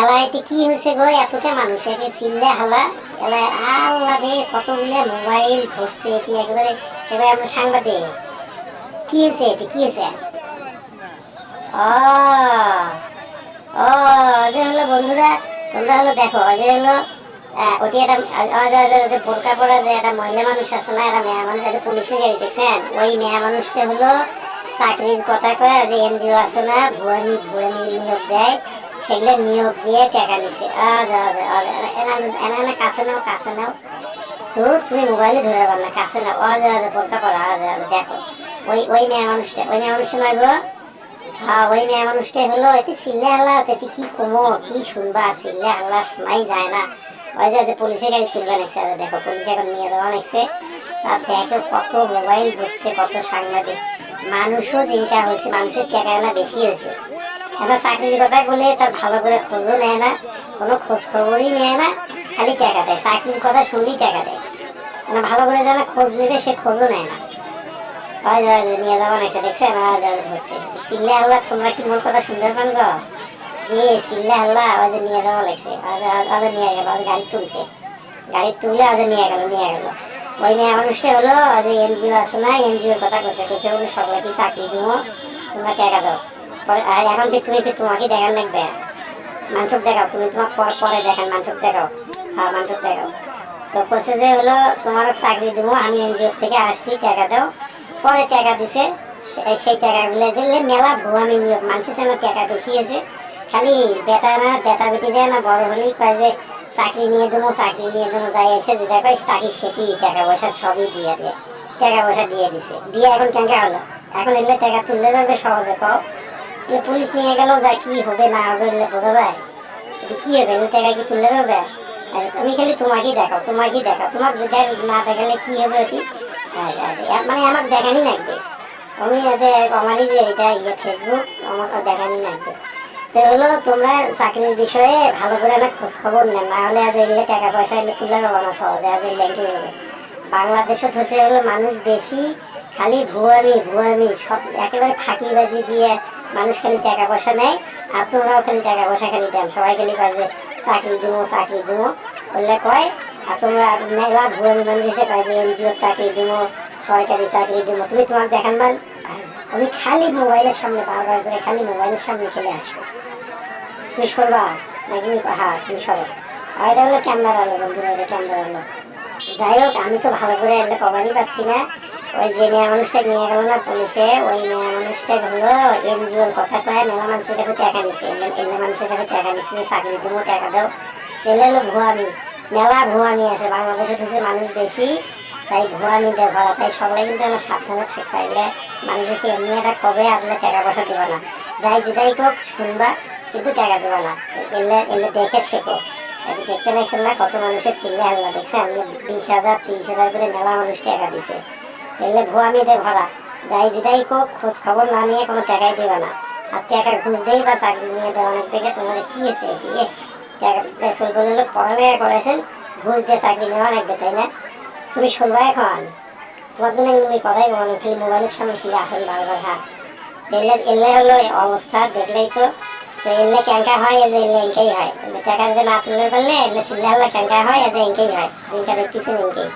এলা এটি কি হয়েছে গো? এতটা মানুষ একে চিল্লে হালা। এলা আল্লাহ রে কতগুলো মোবাইল ধরছে এটি একেবারে একেবারে আমরা সাংবাদিক। কি হয়েছে এটি? কি হয়েছে? ও ও যে হলো বন্ধুরা, তোমরা হলো দেখো যে হলো ওটি একটা যে বোরকা পরা যে একটা মহিলা মানুষ আছে না, একটা মেয়ে মানুষ আছে পুলিশের গাড়ি, দেখছেন? ওই মেয়ে মানুষটা হলো চাকরির কথা কয়, যে এনজিও আছে না ভুয়ানি ভুয়ানি নিয়োগ দেয়। সেগুলো নিয়োগ দিয়ে টাকা নিছে আজ আজ আজ এনা কাছে নাও কাছে নাও। তো তুমি মোবাইলে ধরে পার না, কাছে নাও। আজ আজ বোরকা পরা আজ আজ দেখো। ওই ওই মেয়ে মানুষটা ওই মেয়ে মানুষটা নয় গো। হ্যাঁ ওই মেয়ে মানুষটাই হলো এটি চিল্লে আল্লাহ এটি কি কমো, কি শুনবা? চিল্লে আল্লাহ শোনাই যায় না। ওই যে যে পুলিশের গাড়ি তুলবে নেছে দেখো, পুলিশ এখন নিয়ে যাওয়া নেছে তার দেখো কত মোবাইল ধরছে, কত সাংবাদিক। মানুষও চিন্তা হয়েছে মানুষের টাকা বেশি হয়েছে। এখন চাকরির কথা বলে তার ভালো করে খোঁজও নেয় না, কোনো খোঁজ খবরই নেয় না, খালি টাকা দেয়। চাকরির কথা শুনলেই টাকা দেয়। মানে ভালো করে যেন খোঁজ নেবে, সে খোঁজও নেয় না। ওই যে নিয়ে যাব যে আল্লাহ, তোমরা কি কথা গো? সিল্লে আল্লাহ নিয়ে লাগছে যে যে, নিয়ে গাড়ি তুলছে। গাড়ি নিয়ে গেল নিয়ে গেল। ওই হলো যে এনজিও আছে না কথা চাকরি দিব? তোমরা টাকা দাও। এখন কি তুমি তোমাকে দেখান লাগবে মানসুক দেখাও, তুমি তোমার পর- পরে দেখান মানসুক দেখাও হ্যাঁ মানসুক দেখাও। তো কইছে যে হলো, তোমার চাকরি দিব, আমি এনজিও থেকে আসছি, টাকা দাও। পরে টাকা দিছে সেই টাকাগুলো দিলে মেলা ভুয়ামি নিয়োগ মানুষের জন্য টাকা বেশি আছে খালি বেটা না, বেটা বেটি দেয় না, বড় হলেই কয় যে, চাকরি নিয়ে দেবো, চাকরি নিয়ে দেবো, যাই এসে যেটা কয়, তাকে সেটি টাকা পয়সা সবই দিয়ে দেয়, টাকা পয়সা দিয়ে দিছে। দিয়ে এখন কেঙ্কা হলো? এখন এলে টাকা তুললে যাবে সহজে এলে পুলিশ নিয়ে গেলেও যায় কি হবে না হবে এলে বোঝা যায়। কি হবে? এলে টাকা কি তুললে যাবে আচ্ছা, তুমি খালি তোমাকেই দেখাও তোমাকেই দেখাও। তোমার না দেখালে কি হবে ওটি? আচ্ছা, আচ্ছা, মানে আমাকে দেখানি লাগবে। আমি যে আমারই যে এটা ইয়ে ফেসবুক আমাকে দেখানি লাগবে। তো হলো তোমরা চাকরির বিষয়ে ভালো করে না খোঁজ খবর নেন। না হলে আজ এলে টাকা পয়সা এলে তুলে পাবো না সহজে আজ এই ব্যাংকে হবে বাংলাদেশে হচ্ছে হলো মানুষ বেশি খালি ভুয়ামি ভুয়ামি সব একেবারে ফাঁকিবাজি দিয়ে মানুষ খালি টাকা পয়সা নেয়, আর তোমরাও খালি টাকা পয়সা খালি দেন। সবাই খালি কয় যে, চাকরি দিব চাকরি দিব। বললে কয়, আর তোমরা মেলা ভুয়ামি মানুষ এসে কয় যে এনজিওর চাকরি দিব, সরকারি চাকরি দিব। তুমি তোমার দেখান মান আমি খালি মোবাইলের সামনে বারবার করে খালি মোবাইলের সামনে খেলে আসব। তুমি সরবা, নাকি হ্যাঁ তুমি সরো। আর এটা হলো ক্যামেরা হলো বন্ধুরা, এটা ক্যামেরা হলো যাই হোক, আমি তো ভালো করে এলে কমারই পাচ্ছি না। ওই যে মেয়ে মানুষটা নিয়ে গেল না পুলিশে, ওই মেয়ে মানুষটা হলো এনজিওর কথা কয়ে মেলা মানুষের কাছে টাকা নিচ্ছে এলে মানুষের কাছে টাকা নিচ্ছে যে চাকরি দেবো, টাকা দাও। এলে হলো ভুয়ামি। মেলা ভুয়ামি আছে, বাংলাদেশে হচ্ছে মানুষ বেশি, তাই ভুয়ামি দেয় ভরা। তাই সবাই কিন্তু আমার সাবধানে থাকতে এলে মানুষের সে এমনি একটা কবে আসলে টাকা পয়সা দেবে না। যাই যেটাই হোক, শুনবা, কিন্তু টাকা দেবে না। এলে এলে দেখে শেখো। দেখতে দেখছেন না, কত মানুষের চিল্লে আল্লাহ আমি বিশ হাজার, তিরিশ হাজার করে মেলা মানুষ টাকা দিছে। এলে ভুয়া মেয়েদের ভরা যাই যেটাই হোক খোঁজ খবর না নিয়ে কোনো টাকাই দেবে না। আর টাকা ঘুষ দেই বা চাকরি নিয়ে দেওয়া অনেক থেকে তোমার কি আছে এটি টাকা পেশল পড়ালেখা করেছেন, ঘুষ দিয়ে চাকরি নেওয়া লাগবে, তাই না? তুমি শুনবা এখন? তোমার জন্য তুমি কথাই বলো খালি মোবাইলের সামনে ফিরে আসেন বারবার হ্যাঁ? এলে এলে হলো অবস্থা, দেখলেই তো। তো এলে ক্যাঙ্কা হয় এলে এলে এঙ্কেই হয়। টাকা যদি না তুলতে পারলে, এলে হলে ক্যাঙ্কা হয় এলে এঙ্কেই হয়। জিনটা দেখতেছেন এঙ্কেই।